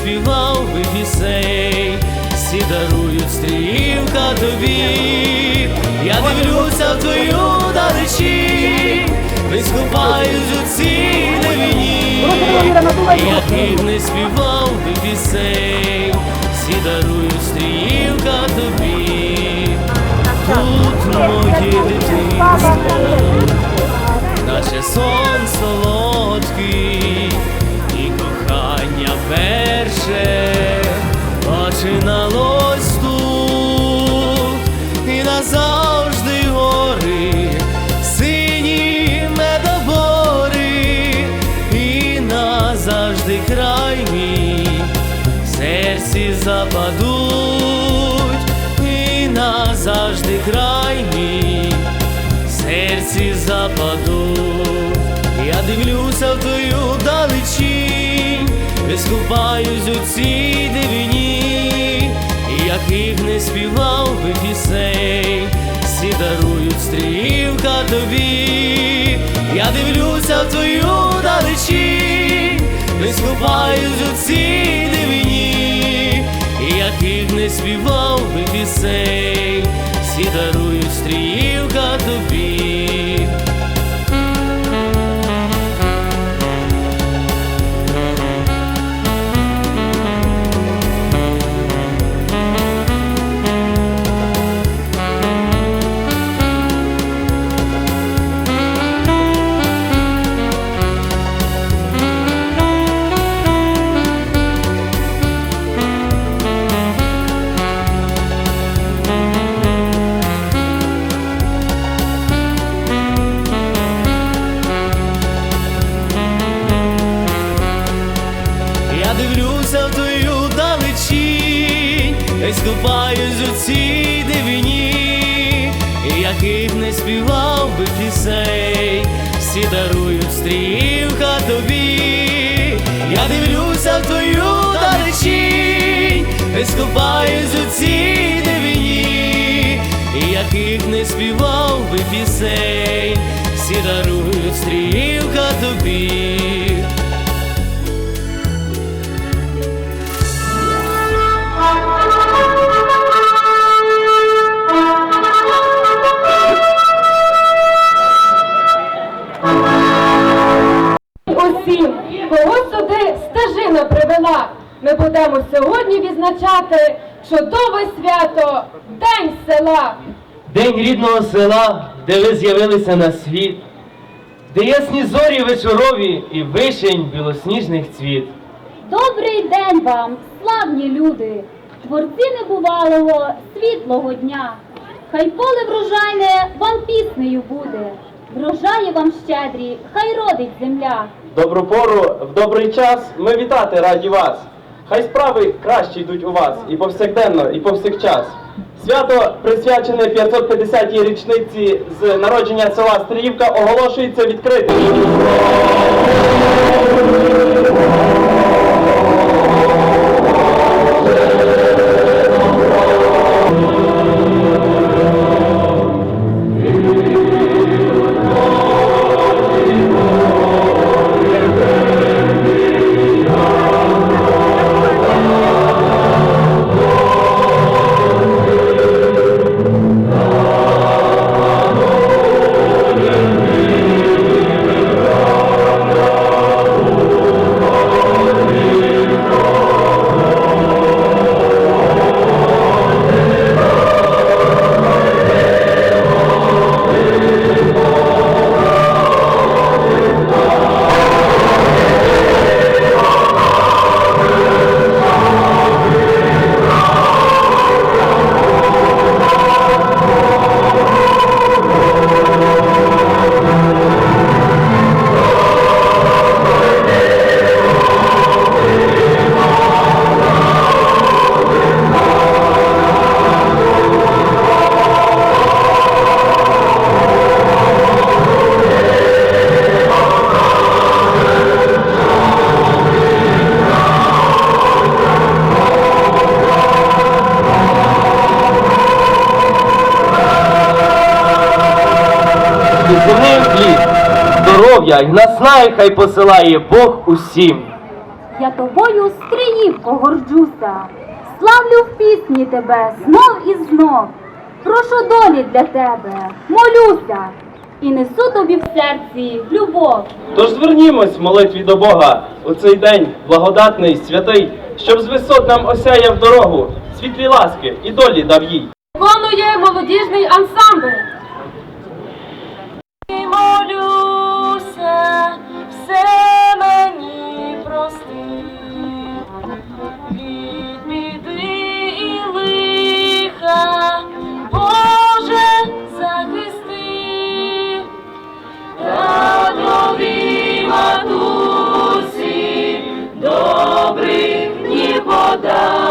співав би пісень, всі дарують стрімка тобі, я дивлюся в твою далечі, скупаюсь у цій дивині, яких не співав би пісень, всі дарують стрімка тобі, тут моє дитинство наче сон солодкий, кохання перше починалось тут, і назавжди гори, сині медобори, і назавжди край мій, в серці западуть, і назавжди край мій в серці западу. Я дивлюся в твою скупаюсь у цій дивині, яких не співав би пісень, всі дарують стрімка тобі. Я дивлюся в твою далечінь, скупаюсь у цій дивині, яких не співав би пісень, всі дарують стрімка тобі. Відзначати чудове свято День села. День рідного села, де ви з'явилися на світ, де ясні зорі вечорові і вишень білосніжних цвіт. Добрий день вам, славні люди, творці небувалого світлого дня. Хай поле врожайне вам піснею буде, врожаї вам щедрі, хай родить земля. Добру пору, в добрий час ми вітати раді вас. Хай справи краще йдуть у вас і повсякденно, і повсякчас. Свято, присвячене 550-й річниці з народження села Стріївка, оголошується відкритим. Здоров'я й хай посилає Бог усім. Я тобою, Скриївко, горджуся, славлю в пісні тебе знов і знов. Прошу долі для тебе, молюся, і несу тобі в серці любов. Тож звернімось в молитві до Бога у цей день благодатний, святий, щоб з висот нам осяяв дорогу, світлі ласки і долі дав їй. Виконує молодіжний ансамбль. down.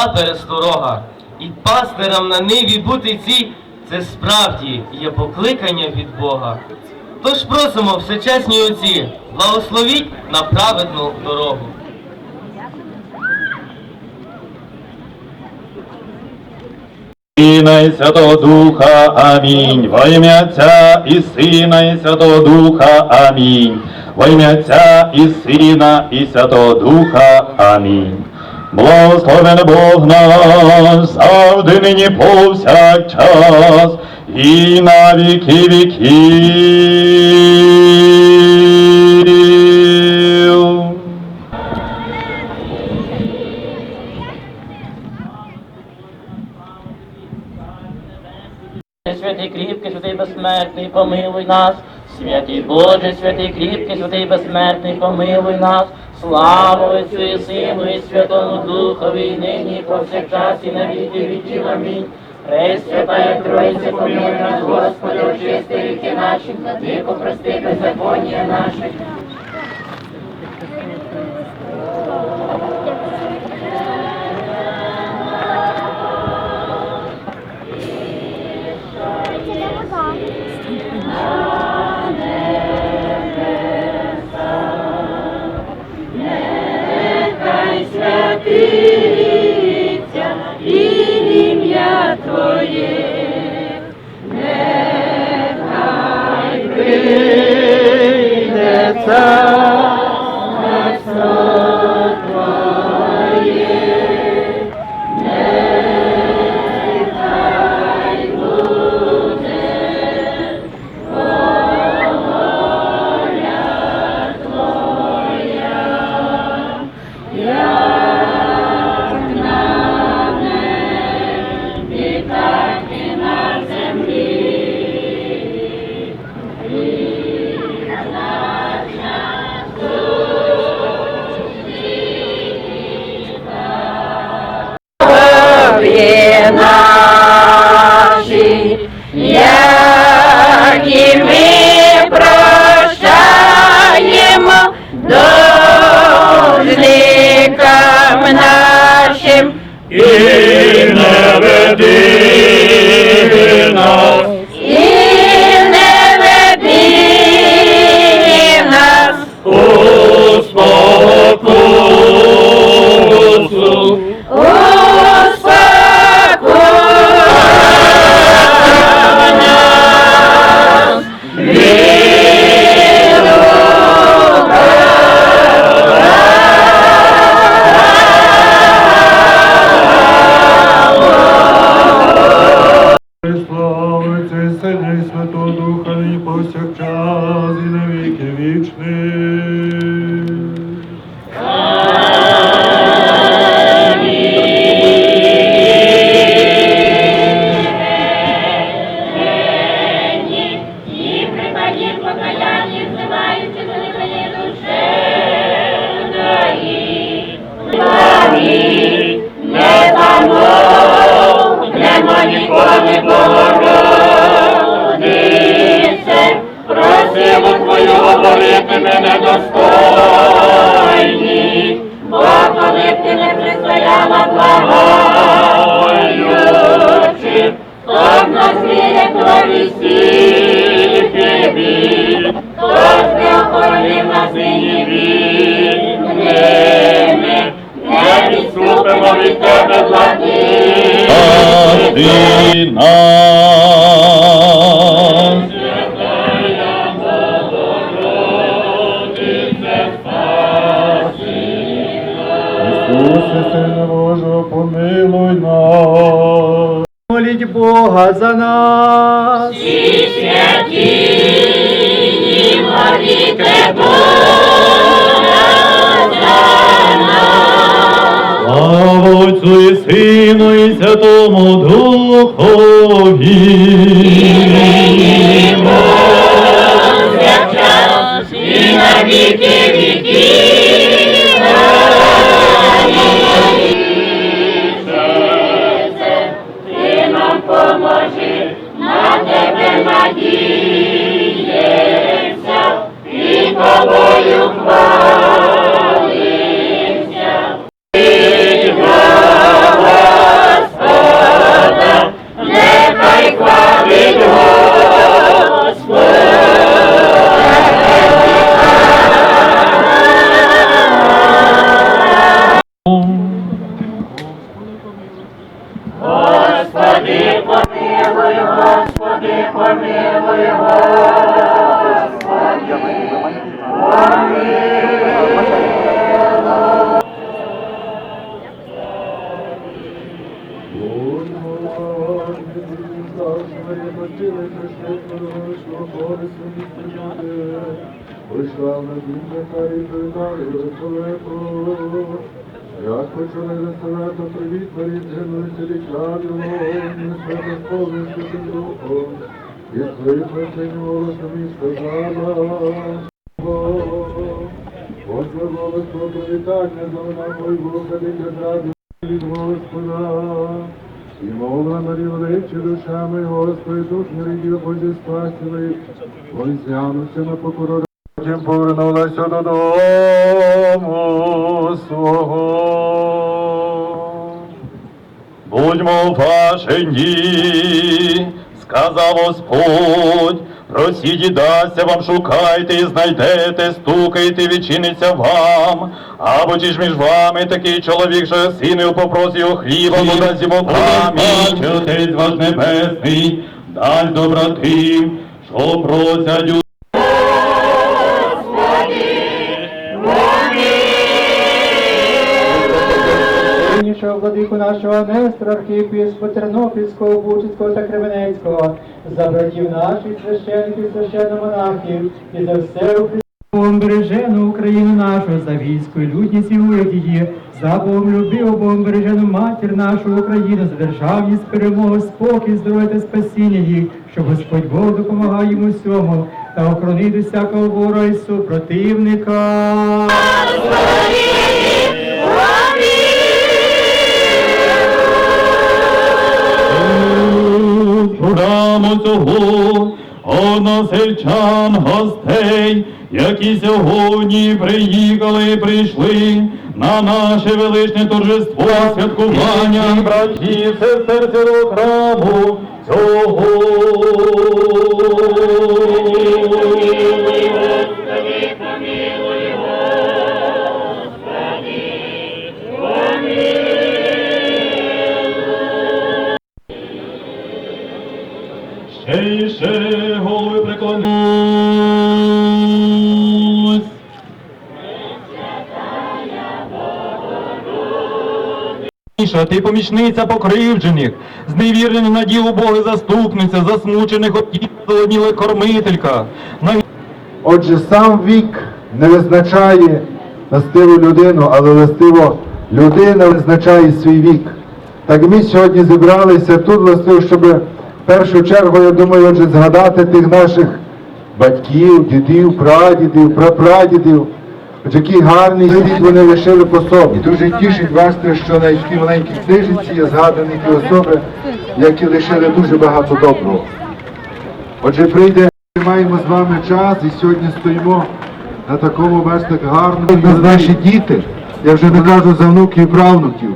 Зла пересторога, і пастирам на ниві бути цій, це справді є покликання від Бога. Тож просимо всечесні отці, благословіть на праведну дорогу. Сина і Святого Духа, амінь. Во ім'я Отця і Сина і Святого Духа, амінь. Во ім'я Отця і Сина і Святого Духа, амінь. Благословен Бог наш, завжди нині повсякчас, і на віки віків. Святий кріпкий, святий безсмертний, помилуй нас. Святий Боже, святий кріпкий, святий безсмертний, помилуй нас. Слава Отцю і Сину і Святому Духові, і нині, і повсякчас, і на віки віків. Амінь. Пресвятая Тройця, помилуй нас, Господи, очисти ріки наші, владико, прости беззаконня наші. Ім'я Твоє, Моліть Бога за нас. І святі, моліте Бога за нас. Слава Отцю і Сину і Святому Духові. Повсякчас і на Господа. І величі душами, Господи, дух не Боже спасили, ой, зянувся на покору, потім повернулася додому свого. Будьмо уважені, сказав Господь, дасться вам, шукайте і знайдете, стукайте, відчиниться вам. Або чи ж між вами такий чоловік, що синою попросив його хліба, подасть йому пам'ять, Отець ваш небесний, дай добра тим, що просять у Нішого владику нашого Нестора, архієпископа Тернопільського, Бучицького та Кременецького, за братів наших священиків, священномонахів і за все. Богом бережену Україну нашу, за військо і людність і уряд її, за Богом любив, Богом бережену матір нашу Україну, за державність, перемогу, спокій, здоров'я та спасіння їх, щоб Господь Бог допомагав йому всьому та охоронити всякого ворога і супротивника. Програму цього односельчан гостей, які сьогодні приїхали, прийшли на наше величне торжество святкування братів, сестер цього храму цього. Найсильніша, ти помічниця покривджених, зневірених на діло Бога заступниця, засмучених отів, кормителька. Отже, сам вік не визначає властиву людину, але властиво людина визначає свій вік. Так ми сьогодні зібралися тут, властиво, щоб в першу чергу, я думаю, отже, згадати тих наших батьків, дідів, прадідів, прапрадідів. Отже, який гарний слід вони лишили по собі. І дуже тішить бачити, що на такій маленькій книжці є згадані ті особи, які лишили дуже багато доброго. Отже, прийде, ми маємо з вами час і сьогодні стоїмо на такому, бачите, гарному. Нас наші діти, я вже не кажу за внуків і правнуків.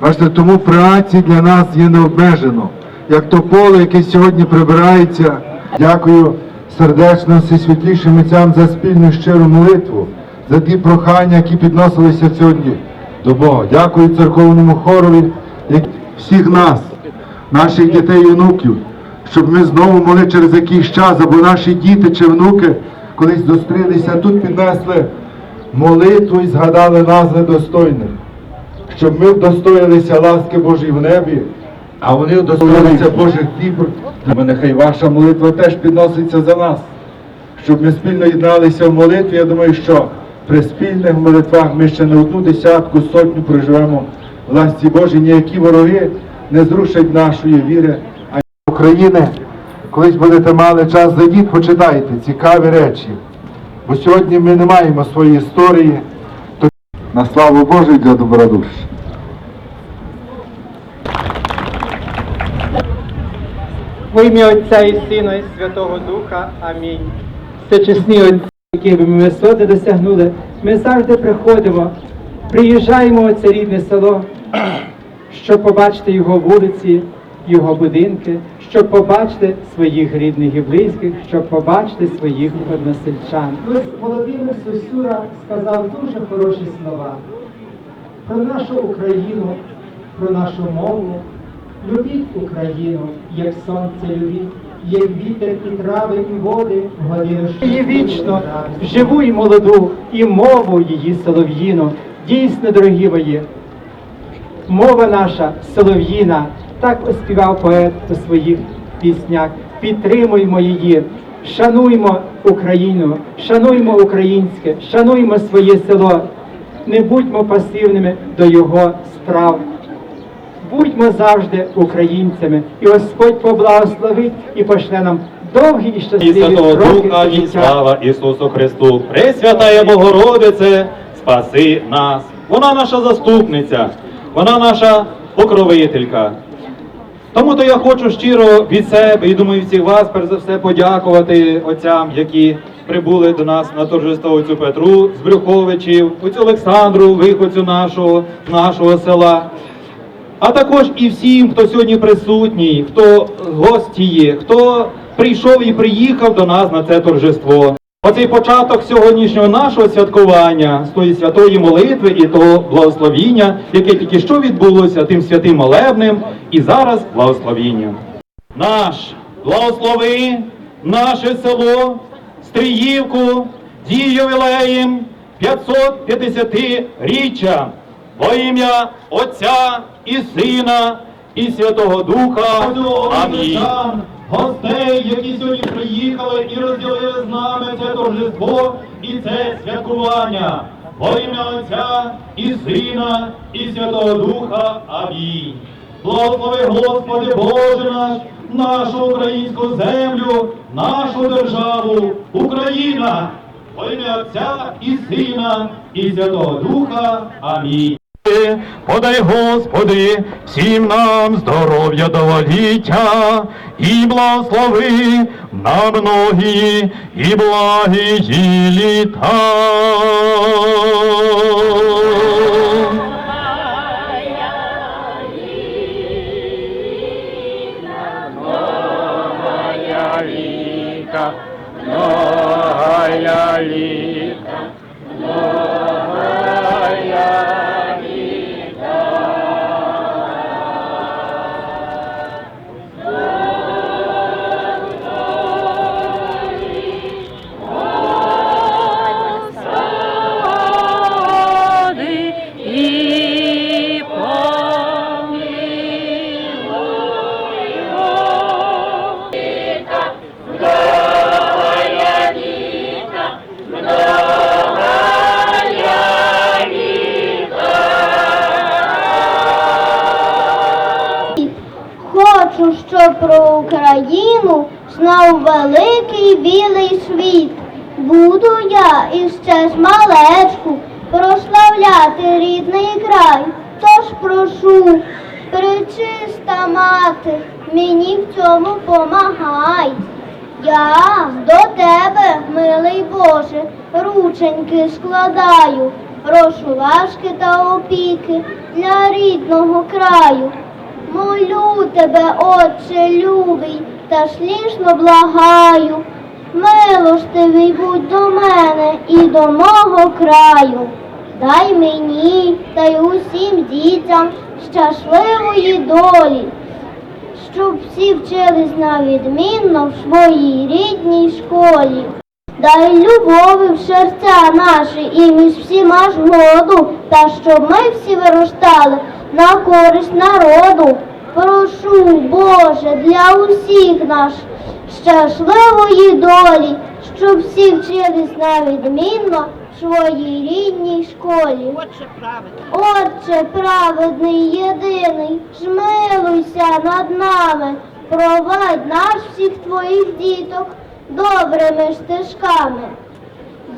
Бачите, тому праці для нас є необмежено. Як то поле, яке сьогодні прибирається. Дякую сердечно всесвітлішим митцям за спільну щиру молитву, за ті прохання, які підносилися сьогодні до Бога. Дякую церковному хорові, як всіх нас, наших дітей і онуків, щоб ми знову могли через якийсь час, або наші діти чи внуки колись зустрілися тут, піднесли молитву і згадали назви достойних щоб ми вдостоїлися ласки Божої в небі, а вони вдостоїлися Божих дібр. Тому нехай ваша молитва теж підноситься за нас, щоб ми спільно єдналися в молитві. Я думаю, що при спільних молитвах ми ще не одну десятку, сотню проживемо в ласці Божій. Ніякі вороги не зрушать нашої віри. А України, колись будете мали час, зайдіть, почитайте цікаві речі. Бо сьогодні ми не маємо своєї історії, на славу Божу і для добродуш. Во ім'я Отця і Сина, і Святого Духа. Амінь. Всечесні Отці, які би ми висоти досягнули, ми завжди приходимо, приїжджаємо в це рідне село, щоб побачити його вулиці, його будинки, щоб побачити своїх рідних і близьких, щоб побачити своїх односельчан. Володимир Сосюра сказав дуже хороші слова про нашу Україну, про нашу мову. Любіть Україну, як сонце любіть, як вітер і трави, і води, годину Її вічно, живу і молоду, і мову її солов'їну. Дійсно, дорогі мої, мова наша солов'їна, так оспівав поет у своїх піснях. Підтримуймо її, шануймо Україну, шануймо українське, шануймо своє село, не будьмо пасивними до його справ. Будьмо завжди українцями, і Господь поблагословить і пошле нам довгі і І щасливі Святого роки Духа, і життя. слава Ісусу Христу. Пресвятая Богородице, спаси нас. Вона наша заступниця, вона наша покровителька. Тому то я хочу щиро від себе і думаю всіх вас, перш за все, подякувати отцям, які прибули до нас на торжество цю Петру з Брюховичів, оцю Олександру, виходцю нашого, нашого села. А також і всім, хто сьогодні присутній, хто гості є, хто прийшов і приїхав до нас на це торжество. Оцей початок сьогоднішнього нашого святкування, з тої святої молитви і того благословіння, яке тільки що відбулося тим святим молебнем, і зараз благословінням. Наш благослови, наше село, Стріївку, дію ювілеєм 550-річчя. Во ім'я Отця і Сина і Святого Духа. Амінь. Гостей, які сьогодні приїхали і розділили з нами це торжество і це святкування. Во ім'я Отця і Сина і Святого Духа. Амінь. Благослови Господи Боже наш, нашу українську землю, нашу державу, Україна. Во ім'я Отця і Сина і Святого Духа. Амінь. Подай, Господи, всім нам здоров'я доволіття і благослови на многії і благі літа. і про Україну знав великий білий світ. Буду я іще ж малечку прославляти рідний край. Тож прошу, пречиста мати, мені в цьому помагай. Я до тебе, милий Боже, рученьки складаю, прошу ласки та опіки для рідного краю. Молю тебе, Отче любий, та шлішно благаю, милостивий будь до мене і до мого краю. Дай мені та й усім дітям щасливої долі, щоб всі вчились на відмінно в своїй рідній школі. Дай любові в серця наші і між всіма згоду, та щоб ми всі виростали на користь народу. Прошу, Боже, для усіх наш щасливої долі, щоб всі вчились на відмінно в своїй рідній школі. Отче праведний єдиний, жмилуйся над нами, провадь наш всіх твоїх діток добрими стежками.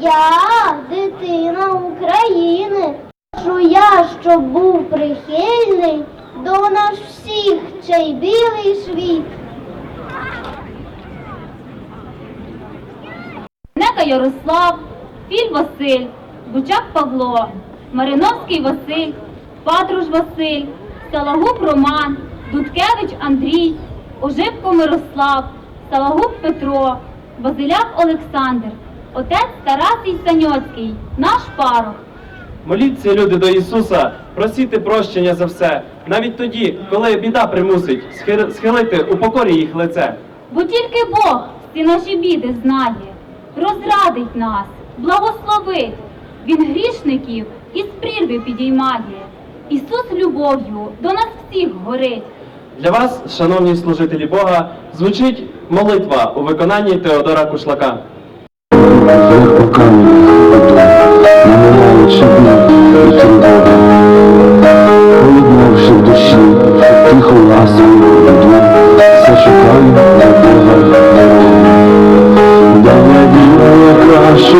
Я, дитина України, прошу я, щоб був прихильний до нас всіх чий білий світ. Нека Ярослав, Філь Василь, Бучак Павло, Мариновський Василь, Патруш Василь, Салагуб Роман, Дудкевич Андрій, Ожибко Мирослав, Салагуб Петро, Базиляк Олександр, отець Тарасій Саньоцький, наш парох. Моліться, люди, до Ісуса, просіти прощення за все, навіть тоді, коли біда примусить схилити у покорі їх лице. Бо тільки Бог всі наші біди знає, розрадить нас, благословить. Він грішників із прірви підіймає. Ісус любов'ю до нас всіх горить. Для вас, шановні служителі Бога, звучить молитва у виконанні Теодора Кушлака. Біль і тривоги. Полудневши в душі, тихо ласку йду, все шукаю для Бога дороги. Дай надію краще,